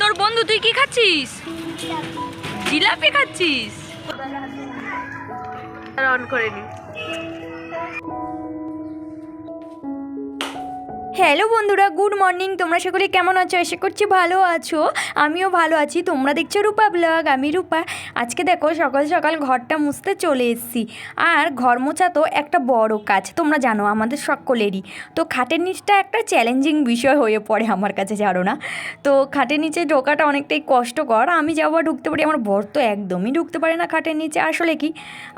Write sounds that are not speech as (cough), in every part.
তোর বন্ধু তুই কি খাচ্ছিস? জিলাপি খাচ্ছিস? অন করে নি। হ্যালো বন্ধুরা, গুড মর্নিং। তোমরা সকলে কেমন আছো? আশা করছি ভালো আছো। আমিও ভালো আছি। তোমরা দেখছ রূপা ব্লগ, আমি রূপা। আজকে দেখো, সকাল সকাল ঘরটা মুছতে চলে এসেছি। আর ঘর মোছা তো একটা বড় কাজ, তোমরা জানো, আমাদের সকলেরই। তো খাটের নিচটা একটা চ্যালেঞ্জিং বিষয় হয়ে পড়ে আমার কাছে, জানো না? তো খাটের নিচে ঢোকাটা অনেকটাই কষ্টকর। আমি যাব ঢুকতে পারি, আমার বর তো একদমই ঢুকতে পারে না খাটের নিচে। আসলে কি,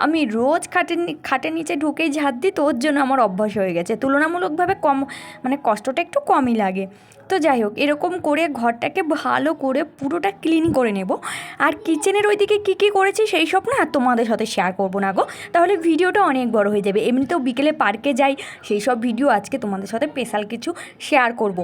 আমি রোজ খাটের খাটের নিচে ঢুকেই ঝাঁত দিই তো ওর জন্য আমার অভ্যাস হয়ে গেছে। তুলনামূলকভাবে কম মানে কষ্টটা একটু কমই লাগে। তো যাই হোক, এরকম করে ঘরটাকে ভালো করে পুরোটা ক্লিন করে নেব। আর কিচেনের ওইদিকে কী কী করেছি সেই সব না তোমাদের সাথে শেয়ার করব না গো। তাহলে ভিডিওটা অনেক বড় হয়ে যাবে। এমনিতেও বিকেলে পার্কে যাই, সেই সব ভিডিও আজকে তোমাদের সাথে স্পেশাল কিছু শেয়ার করব।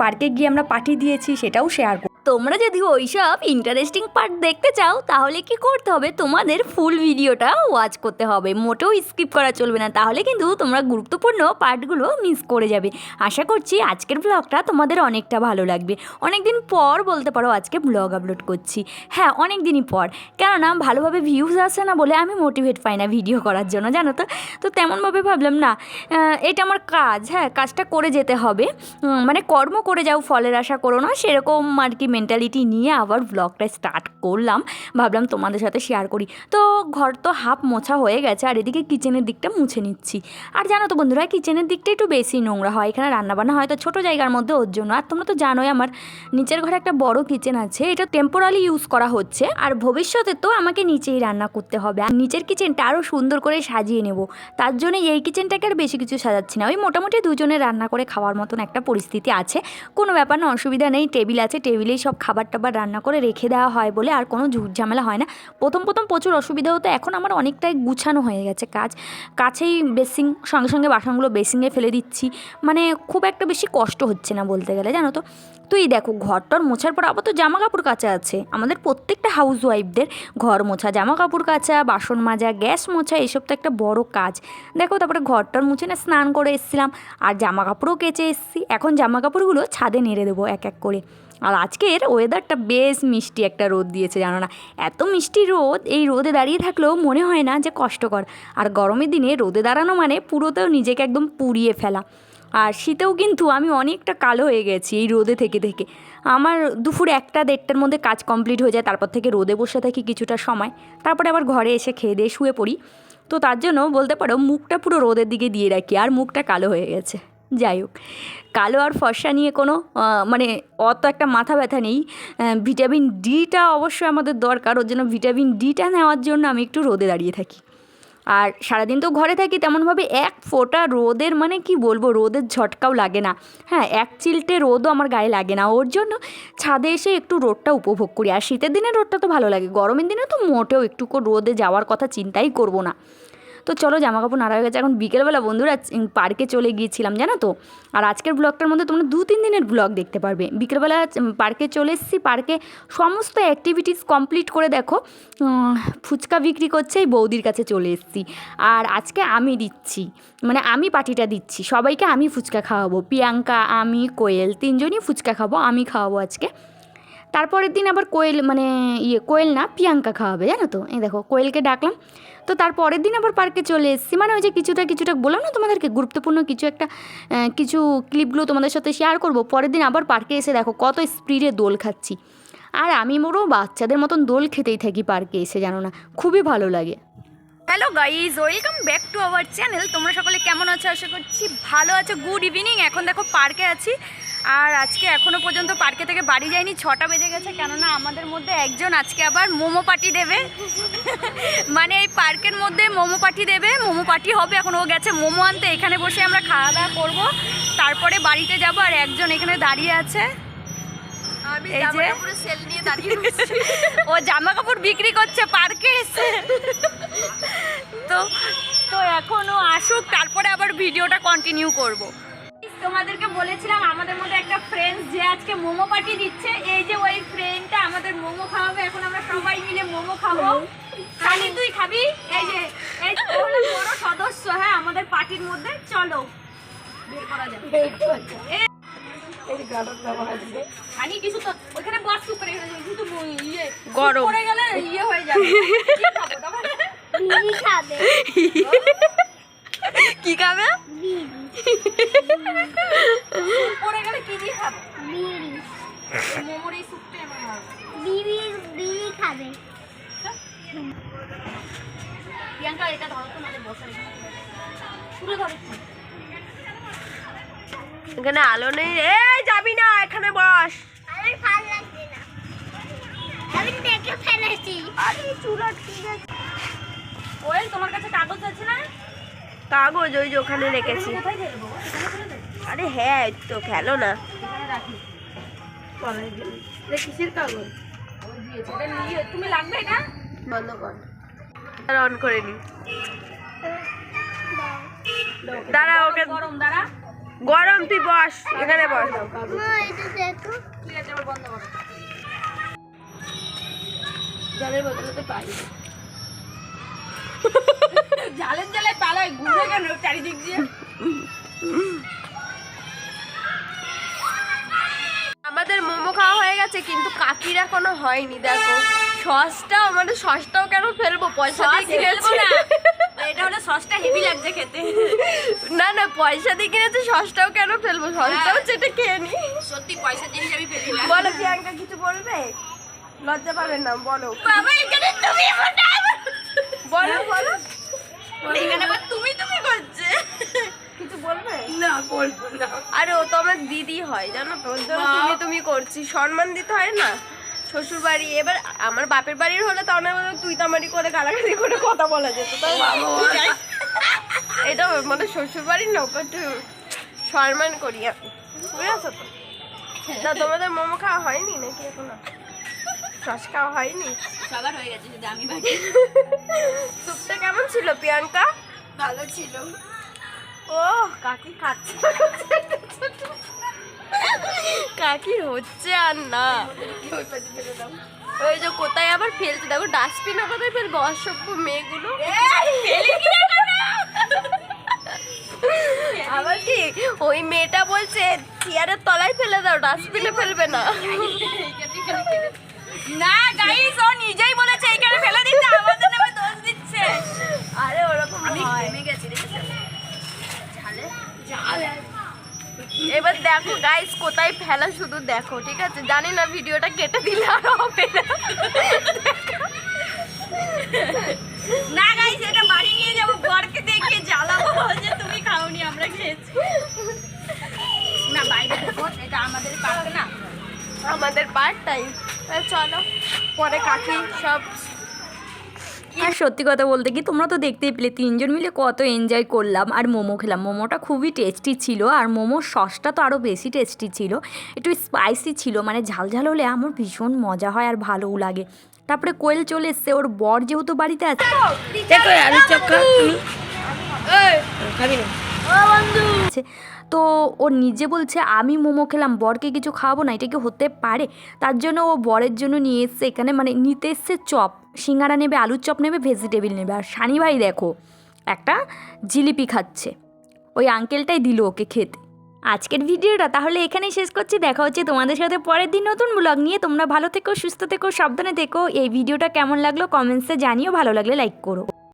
পার্কে গিয়ে আমরা পাঠিয়ে দিয়েছি, সেটাও শেয়ার করব। তোমরা যদি ওইসব ইন্টারেস্টিং পার্ট দেখতে চাও, তাহলে কি করতে হবে? তোমাদের ফুল ভিডিওটা ওয়াচ করতে হবে। মোটেও স্কিপ করা চলবে না। তাহলে কিন্তু তোমরা গুরুত্বপূর্ণ পার্টগুলো মিস করে যাবে। আশা করছি আজকের ব্লগটা তোমাদের অনেকটা ভালো লাগবে। অনেক দিন পর বলতে পারো আজকে ব্লগ আপলোড করছি। হ্যাঁ অনেক দিনই পর। কেননা ভালোভাবে ভিউজ আসে না বলে আমি মোটিভেট পাই না ভিডিও করার জন্য, জানো তো? তো তেমনভাবে ভাবলাম, না এটা আমার কাজ। হ্যাঁ কাজটা করে যেতে হবে। মানে কর্ম করে যাও, ফলের আশা করো না, সেরকম আর কি মেন্টালিটি নিয়ে আবার ব্লগটা স্টার্ট করলাম। ভাবলাম তোমাদের সাথে শেয়ার করি। তো ঘর তো হাফ মোছা হয়ে গেছে, আর এদিকে কিচেনের দিকটা মুছে নিচ্ছি। আর জানো তো বন্ধুরা কিচেনের দিকটা একটু বেশি নোংরা হয়, এখানে রান্নাবান্না হয় তো ছোটো জায়গার মধ্যে ওর জন্য। আর তোমরা তো জানোই আমার নিচের ঘরে একটা বড় কিচেন আছে, এটা টেম্পোরালি ইউজ করা হচ্ছে। আর ভবিষ্যতে তো আমাকে নিচেই রান্না করতে হবে। আর নিচের কিচেনটা আরও সুন্দর করে সাজিয়ে নেব। তার জন্য এই কিচেনটাকে আর বেশি কিছু সাজাচ্ছি না। ওই মোটামুটি দুজনে রান্না করে খাওয়ার মতন একটা পরিস্থিতি আছে। কোনো ব্যাপার না, অসুবিধা নেই। টেবিল আছে, টেবিলেই সব খাবার টাবার রান্না করে রেখে দেওয়া হয় বলে আর কোনো ঝামেলা হয় না। প্রথম প্রথম প্রচুর অসুবিধা হতো। এখন আমার অনেকটাই গুছানো হয়ে গেছে কাজ। কাছেই বেসিং সঙ্গে সঙ্গে বাসনগুলো বেসিংয়ে ফেলে দিচ্ছি। মানে খুব একটা বেশি কষ্ট হচ্ছে না বলতে গেলে, জানো তো? তুই দেখো, ঘরটর মোছার পর আবার তো জামা কাপড় কাচা আছে। আমাদের প্রত্যেকটা হাউস ওয়াইফদের ঘর মোছা জামা কাপড় কাচা, বাসন মাজা, গ্যাস মোছা, এসব তো একটা বড় কাজ। দেখো, তারপরে ঘরটর মুছে না, স্নান করে এসেছিলাম। আর জামা কাপড়ও কেচে এসেছি। এখন জামা কাপড়গুলো ছাদে নেড়ে দেবো এক এক করে। আর আজকের ওয়েদারটা বেশ মিষ্টি একটা রোদ দিয়েছে, জানো না? এত মিষ্টি রোদ, এই রোদে দাঁড়িয়ে থাকলেও মনে হয় না যে কষ্টকর। আর গরমের দিনে রোদে দাঁড়ানো মানে পুরোতেও নিজেকে একদম পুড়িয়ে ফেলা। আর শীতেও কিন্তু আমি অনেকটা কালো হয়ে গেছি এই রোদে থেকে থেকে। আমার দুপুর একটা দেড়টার মধ্যে কাজ কমপ্লিট হয়ে যায়, তারপর থেকে রোদে বসে থাকি কিছুটা সময়। তারপরে আবার ঘরে এসে খেয়ে দিয়ে শুয়ে পড়ি। তো তার জন্য বলতে পারো, মুখটা পুরো রোদের দিকে দিয়ে রাখি, আর মুখটা কালো হয়ে গেছে। যাই হোক, কালো আর ফর্সা নিয়ে কোনো মানে অত একটা মাথা ব্যথা নেই। ভিটামিন ডিটা অবশ্যই আমাদের দরকার, ওর জন্য ভিটামিন ডিটা নেওয়ার জন্য আমি একটু রোদে দাঁড়িয়ে থাকি। আর সারাদিন তো ঘরে থাকি, তেমনভাবে এক ফোঁটা রোদের মানে কি বলব, রোদের ঝটকাও লাগে না। হ্যাঁ এক চিলটে রোদও আমার গায়ে লাগে না, ওর জন্য ছাদে এসে একটু রোদটা উপভোগ করি। আর শীতের দিনে রোদটা তো ভালো লাগে, গরমের দিনে তো মোটেও একটু রোদে যাওয়ার কথা চিন্তাই করব না। তো চলো জামা কাপড় নাড়া হয়ে গেছে। এখন বিকেলবেলা বন্ধুরা পার্কে চলে গিয়েছিলাম, জানো তো? আর আজকের ব্লগটার মধ্যে তোমরা দু, তিন দিনের ব্লগ দেখতে পারবে। বিকেলবেলা পার্কে চলে এসেছি। পার্কে সমস্ত অ্যাক্টিভিটিস কমপ্লিট করে দেখো ফুচকা বিক্রি করছে, এই বৌদির কাছে চলে এসেছি। আর আজকে আমি দিচ্ছি মানে আমি পার্টিটা দিচ্ছি। সবাইকে আমি ফুচকা খাওয়াবো। প্রিয়াঙ্কা, আমি, কোয়েল, তিনজনই ফুচকা খাব, আমি খাওয়াবো আজকে। তারপরের দিন আবার কোয়েল মানে ইয়ে কোয়েল না, প্রিয়াঙ্কা খাওয়াবে, জানো তো? এই দেখো, কোয়েলকে ডাকলাম। তো তারপরের দিন আবার পার্কে চলে এসেছি। মানে ওই যে কিছুটা কিছুটা বললাম না তোমাদেরকে, গুরুত্বপূর্ণ কিছু একটা কিছু ক্লিপগুলো তোমাদের সাথে শেয়ার করব। পরের দিন আবার পার্কে এসে দেখো, কত স্পিডে দোল খাচ্ছি। আর আমি মোরও বাচ্চাদের মতন দোল খেতেই থাকি পার্কে এসে, জানো না? খুবই ভালো লাগে। Hello guys welcome back to our channel তোমরা সকলে কেমন আছো? আশা করছি ভালো আছো। গুড ইভিনিং এখন দেখো, পার্কে আছি। আর আজকে এখনও পর্যন্ত পার্কে থেকে বাড়ি যায়নি ছটা বেজে গেছে কেননা আমাদের মধ্যে একজন আজকে আবার মোমো পার্টি দেবে। (laughs) মানে এই পার্কের মধ্যে মোমো পার্টি দেবে মোমো পার্টি হবে এখন ও গেছে মোমো আনতে এখানে বসে আমরা খাওয়া দাওয়া করব তারপরে বাড়িতে যাব আর একজন এখানে দাঁড়িয়ে আছে। এই যে- (laughs) ও জামা কাপড় বিক্রি করছে পার্কে এসে। (laughs) তো তো এখনও আসুক তারপরে আবার ভিডিওটা কন্টিনিউ করব। তোমাদেরকে বলেছিলাম আমাদের মধ্যে একটা ফ্রেন্ডস যে আজকে মোমো পার্টি দিচ্ছে। এই যে ওই ফ্রেন্ডটা আমাদের মোমো খাওয়াবে এখন আমরা সবাই মিলে মোমো খাব। খালি তুই খাবি? এই যে এই হলো বড় সদস্য হ্যাঁ আমাদের পার্টির মধ্যে। চলো বের করা যাবে। কিছু তো ওখানে বস গরম। পড়ে গেলে ইয়ে হয়ে যাবে। কি খাবে? কি খাবে? পড়ে গেলে কি দিয়ে খাব বিড়ি মোমোর এই স্যুপটাই আমার ভালো বিড়ি বিড়ি খাবে প্রিয়াঙ্কা এটা ধরো তো নাহলে বসে রেখে ধরো এখানে আলো নেই। রে যাবি না এখানে বস। আমার ভালো লাগছে না আমি দেখে ফেলেছি। আরে চুলা ঠিক আছে। ওয়েল তোমার কাছে কাগজ আছে না? কাগজ ওই যে ওখানে রেখেছি। আরে হ্যাঁ তো খেলো না। এখানে কিসের কাগজ ও দিয়েছে এটা নিয়ে তুমি লাগবে এটা বন্ধ কর অন করে নি। দাঁড়া ওকে গরম তুই বস এখানে বস। বোতলে তো পাই। জালের (laughs) জালে পালায় ঘুরে কেন চারিদিক দিয়ে। আমাদের মোমো খাওয়া হয়ে গেছে কিন্তু কাকির এখনও হয়নি দেখো। সসটাও মানে সসটাও কেন ফেলব? পয়সা দিয়ে ফেলব কিনেছি। না। এটা হলে সসটা হেভি লাগছে খেতে। না না পয়সা দিয়ে কিনেছি সসটাও কেন ফেলব? সসটাও হ্যাঁ। চেটে খেয়ে নি। সত্যি পয়সা জিনিস আমি ফেলি না। বলো প্রিয়াঙ্কা কিছু বলবে? লজ্জা পাবেন না বলো। বাবা এখানে তুমি বলো বলো। এখানে আবার তুমি তুমি করছে। কিছু বলবে? না বলব না। আরে ও তো আমার দিদি হয় জানো তো? তুমি তুমি করছি। সম্মান দিতে হয় না? শ্বশুর বাড়ি এবার আমার বাপের বাড়ির হলে তো অনেক তুই তামারি করে গালাগালি করে কথা বলা যেত এটা মানে শ্বশুর বাড়ির না একটু সম্মান করি। আমি বুঝেছ তো? না তোমাদের মোমো খাওয়া হয়নি নাকি এখনও? সস খাওয়া হয়নি? সবার হয়ে গেছে শুধু আমি বাকি। স্যুপটা কেমন ছিল প্রিয়াঙ্কা? ভালো ছিল। ও কাকি খাচ্ছে। কাকির হচ্ছে আর না। ওই যে কোথায় আবার ফেলছে? দেখো ডাস্টবিনে কোথায় ফেলব? অসভ্য মেয়েগুলো। আবার কি? ওই মেয়েটা বলছে চেয়ারের তলায় ফেলে দাও ডাস্টবিনে ফেলবে না। না গাইস ও নিজেই বলেছে এখানে ফেলে দিতে আমাদের নামে দোষ দিচ্ছে। আরে ওরকম আমি ঘেমে গেছি দেখেছ? ঝালে? ঝালে। এবার দেখো গাইস কোথায় ফেলা শুধু দেখো ঠিক আছে? জানি না ভিডিওটা কেটে দিলে আর হবে না। না গাইস এটা বাড়ি নিয়ে যাব বরকে দেখে জ্বালাবো যে তুমি খাওনি আমরা খেয়েছি। না বাইরে এটা আমাদের পারবে না। আমাদের পার্ট টাইম চলো পরে কাকি সব। আর সত্যি কথা বলতে কি তোমরা তো দেখতেই পেলে তিনজন মিলে কত এনজয় করলাম আর মোমো খেলাম। মোমোটা খুবই টেস্টি ছিল আর মোমোর সসটা তো আরও বেশি টেস্টি ছিল। একটু স্পাইসি ছিল মানে ঝাল ঝাল হলে আমার ভীষণ মজা হয় আর ভালোও লাগে। তারপরে কোয়েল চলে এসছে ওর বর যেহেতু বাড়িতে আছে। দেখো আলু খাবি না? আছে তো ও নিজে বলছে, আমি মোমো খেলাম, বরকে কিছু খাওয়াবো না, এটা কি হতে পারে? তার জন্য ও বরের জন্য নিয়ে এসছে এখানে মানে নিতে এসছে চপ, সিঙ্গারা নেবে, আলুর চপ নেবে ভেজিটেবিল নেবে। আর শানি ভাই দেখো, একটা জিলিপি খাচ্ছে। ওই আঙ্কেলটাই দিল ওকে খেতে। আজকের ভিডিওটা তাহলে এখানেই শেষ করছি। দেখা হচ্ছে তোমাদের সাথে পরের দিন নতুন ব্লগ নিয়ে। তোমরা ভালো থেকো, সুস্থ থেকো, সাবধানে থেকো। এই ভিডিওটা কেমন লাগল কমেন্টসে জানিও। ভালো লাগলে লাইক করো।